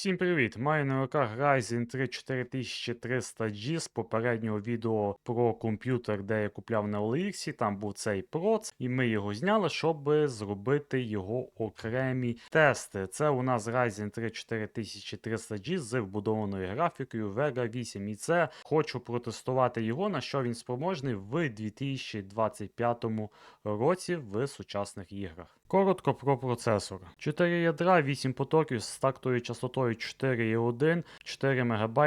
Всім привіт! Маю на руках Ryzen 3 4300G з попереднього відео про комп'ютер, де я купляв на OLX. Там був цей проц, і ми його зняли, щоб зробити його окремі тести. Це у нас Ryzen 3 4300G з вбудованою графікою Vega 8. І це хочу протестувати його, на що він спроможний в 2025 році в сучасних іграх. Коротко про процесор. 4 ядра, 8 потоків з тактовою частотою 4,1, 4 МБ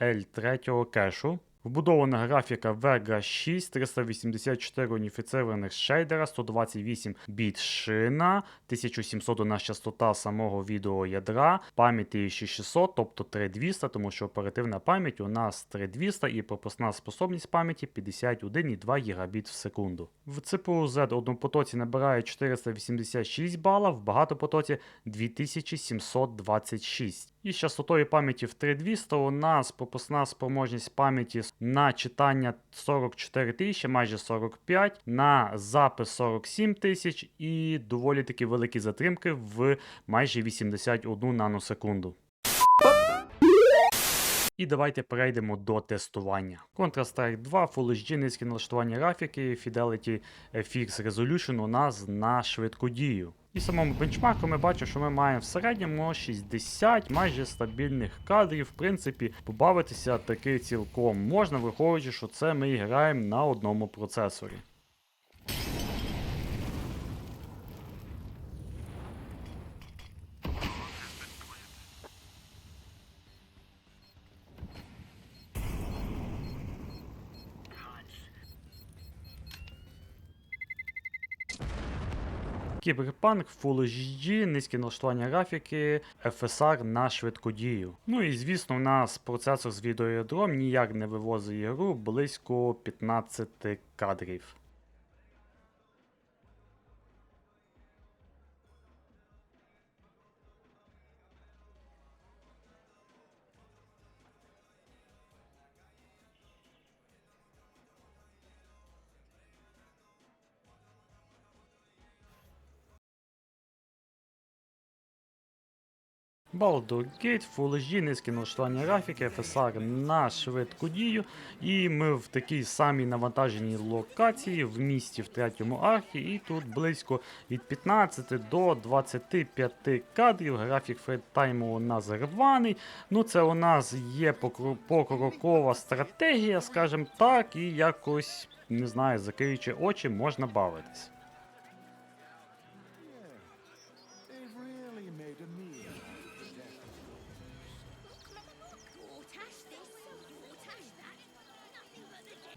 L3 кешу. Вбудована графіка Vega 6, 384 уніфіцированих шейдера, 128 біт шина, 1700 у нас частота самого відеоядра, пам'ять 1600, тобто 3200, тому що оперативна пам'ять у нас 3200 і пропускна способність пам'яті 51,2 Гбіт в секунду. В CPU Z однопотоці набирає 486 бала, в багатопотоці 2726. І з частотою пам'яті в 3200 у нас пропускна спроможність пам'яті на читання 44 тисячі, майже 45, на запис 47 тисяч і доволі таки великі затримки в майже 81 наносекунду. І давайте перейдемо до тестування. Counter-Strike 2, Full HD, низьке налаштування графіки, Fidelity FX Resolution у нас на швидкодію. І в самому бенчмарку ми бачимо, що ми маємо в середньому 60 майже стабільних кадрів. В принципі, побавитися таки цілком можна, враховуючи, що це ми граємо на одному процесорі. Кіберпанк, Full HD, низькі налаштування графіки, FSR на швидку дію. Ну і звісно, у нас процесор з відеоядром ніяк не вивозить ігру близько 15 кадрів. Baldur Gate, Full HD, низьке налаштування графіки, FSR на швидку дію. І ми в такій самій навантаженій локації в місті в третьому архі. І тут близько від 15 до 25 кадрів. Графік фрейттайму у нас рваний. Ну це у нас є покро- покрокова стратегія, скажімо так, і якось, не знаю, закриючи очі, можна бавитись.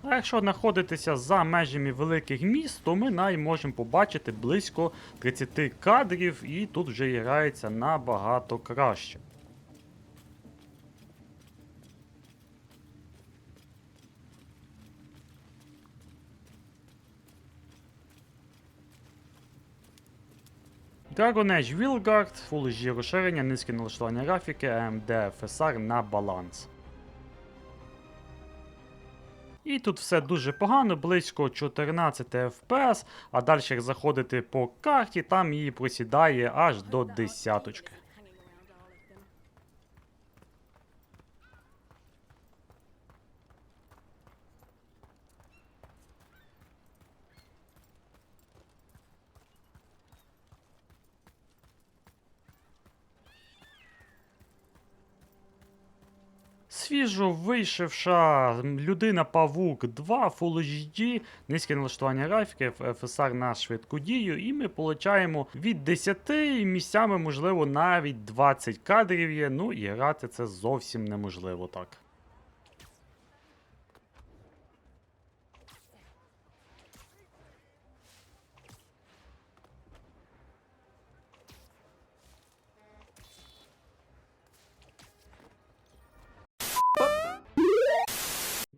А якщо знаходитися за межами великих міст, то ми навіть можемо побачити близько 30 кадрів, і тут вже грається набагато краще. Dragon Age Wilgard, Full HD розширення, низьке налаштування графіки, AMD FSR на баланс. І тут все дуже погано, близько 14 FPS, а далі як заходити по карті, там її просідає аж до десяточки. Свіжо вийшовша людина Павук 2 Full HD, низьке налаштування графіки, FSR на швидку дію, і ми получаємо від 10 місцями, можливо, навіть 20 кадрів є. Ну і грати це зовсім неможливо так.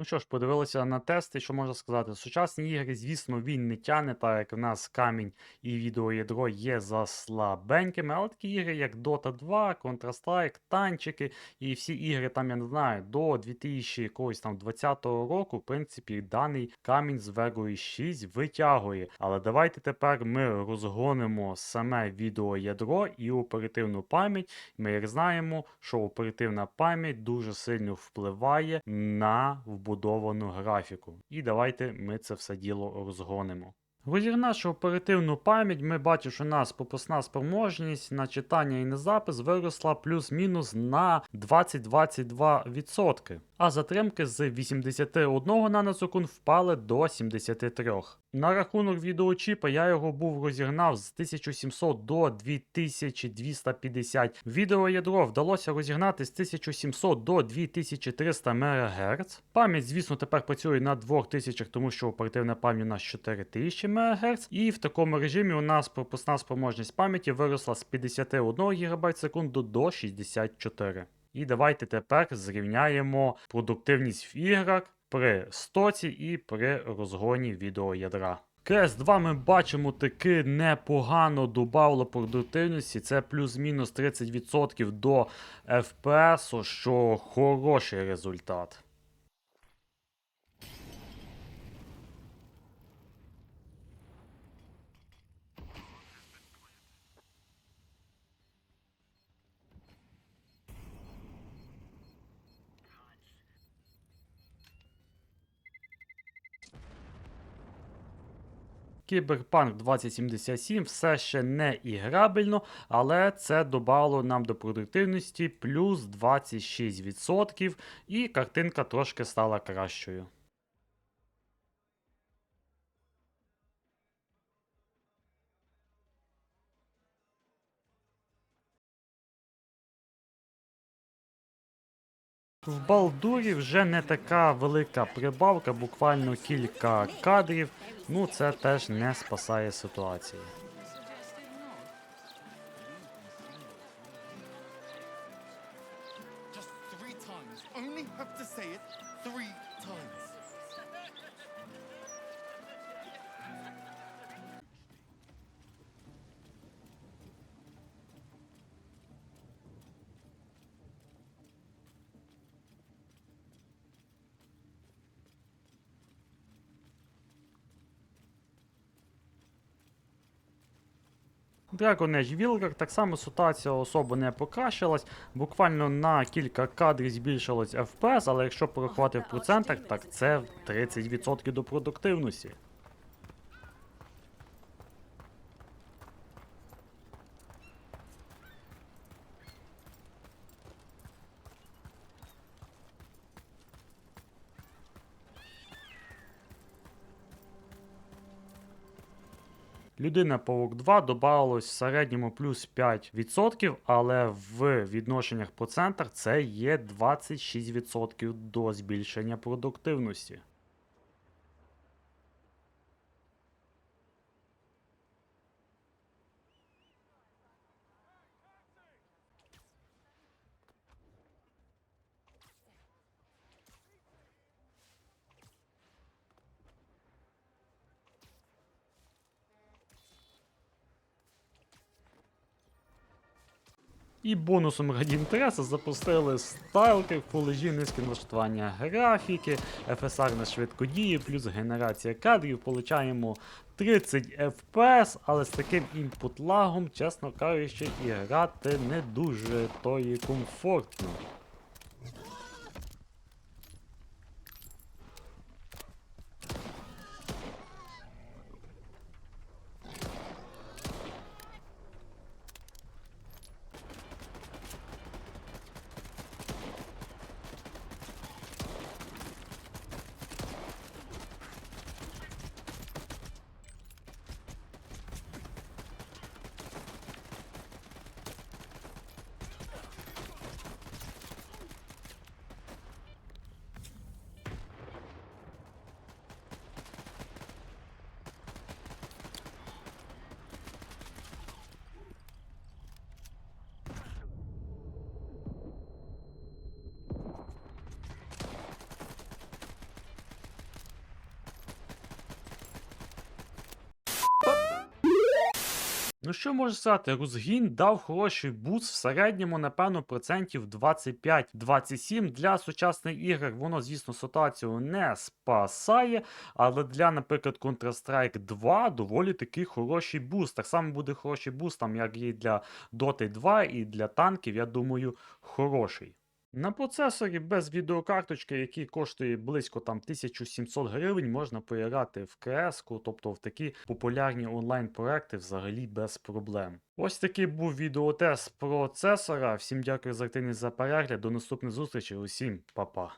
Ну що ж, подивилися на тести, що можна сказати. Сучасні ігри, звісно, він не тяне, так як в нас камінь і відеоядро є за слабенькими, але такі ігри, як Dota 2, Counter-Strike, танчики і всі ігри, там, я не знаю, до 2020 року, в принципі, даний камінь з Вегою 6 витягує. Але давайте тепер ми розгонимо саме відеоядро і оперативну пам'ять. Ми як знаємо, що оперативна пам'ять дуже сильно впливає на вбудовану графіку. І давайте ми це все діло розгонимо. Розігнавши оперативну пам'ять, ми бачимо, що у нас пописна спроможність на читання і на запис виросла плюс-мінус на 20-22%, а затримки з 81 наносекунд впали до 73. На рахунок відеочіпа я його був розігнав з 1700 до 2250. Відеоядро вдалося розігнати з 1700 до 2300 МГц. Пам'ять, звісно, тепер працює на 2000, тому що оперативна пам'ять у нас 4000 МГц. І в такому режимі у нас пропускна спроможність пам'яті виросла з 51 ГБ секунду до 64. І давайте тепер зрівняємо продуктивність в іграх при стоці і при розгоні відеоядра. cs 2 ми бачимо таки непогано додавало продуктивності. Це плюс-мінус 30% до FPS, що хороший результат. Кіберпанк 2077 все ще не іграбельно, але це додало нам до продуктивності плюс 26%, і картинка трошки стала кращою. В Балдурі вже не така велика прибавка, буквально кілька кадрів. Ну це теж не спасає ситуації. Dragon Age Вілгар, так само ситуація особо не покращилась. Буквально на кілька кадрів збільшилось FPS, але якщо порахувати в процентах, так це 30% до продуктивності. Людина павук 2 додавалось в середньому плюс 5%, але в відношеннях процентах це є 26% до збільшення продуктивності. І бонусом раді інтересу запустили стайлки, фулежі, низьке налаштування графіки, FSR на швидкодії, плюс генерація кадрів. Получаємо 30 FPS, але з таким імпут-лагом, чесно кажучи, і грати не дуже то і комфортно. Ну що можу сказати, Рузгін дав хороший буст в середньому, напевно, процентів 25-27. Для сучасних ігор воно, звісно, ситуацію не спасає, але для, наприклад, Counter-Strike 2 доволі такий хороший буст. Так само буде хороший буст, там, як і для Dota 2, і для танків, я думаю, хороший. На процесорі без відеокарточки, який коштує близько там 1700 гривень, можна поіграти в КС, тобто в такі популярні онлайн-проекти взагалі без проблем. Ось такий був відеотест процесора. Всім дякую за активність за перегляд. До наступних зустрічей. Усім па-па.